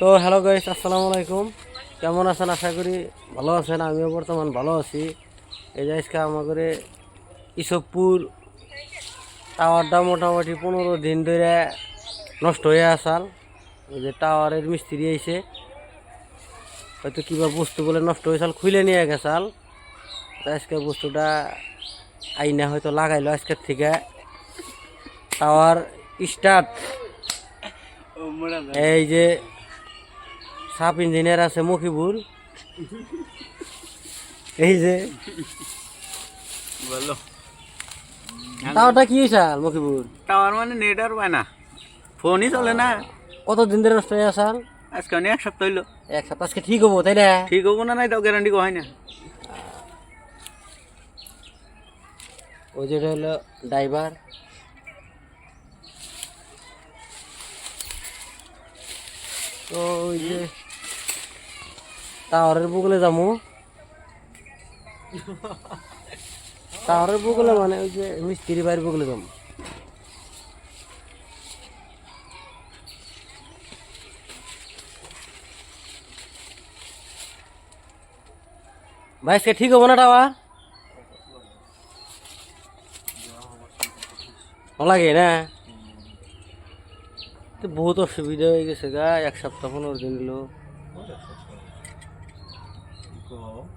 তো hello guys আসসালামু আলাইকুম। কেমন আছেন? আশা করি ভালো আছেন আমিও বর্তমান ভালো আছি। এই যে আজকে আমাদের ইসবপুর টাওয়ারটা মোটামুটি পনেরো দিন ধরে নষ্ট হয়ে আসাল ওই যে টাওয়ারের মিস্ত্রি আইছে। হয়তো কিবা বস্তু বলে নষ্ট হয়েছিল খুলে নিয়ে গেছাল আজকে বস্তুটা আইনা হয়তো লাগাইলো আজকের থেকে। টাওয়ার স্টার্ট এই যে সাব ইঞ্জিনিয়ার আছে মকিবুল। এই যে। বলো। টাওয়ারটা কি হয়েছে মকিবুল? টাওয়ার মানে নেট আর পায় না। ফোনই চলে না। কত দিন ধরে নষ্ট হয়ে আসাল আজকে অনেক এক সপ্তাহ হইল। এক সপ্তাহ আজকে ঠিক হব তাই না? ঠিক হব না নাই তাও গ্যারান্টি হয় না। ওই যেটা হলো ড্রাইভার তো ওই যে টাওয়ারের বুকলে যাব। টাওয়ারের বুকলে মানে ওই যে মিস্ত্রি বাড়ির বুকলে যাব। ভাই, আজকে ঠিক হব না টাওয়ার? লাগে না? বহুত অসুবিধা হয়ে গেছে গা, এক সপ্তাহ পনেরো দিন go.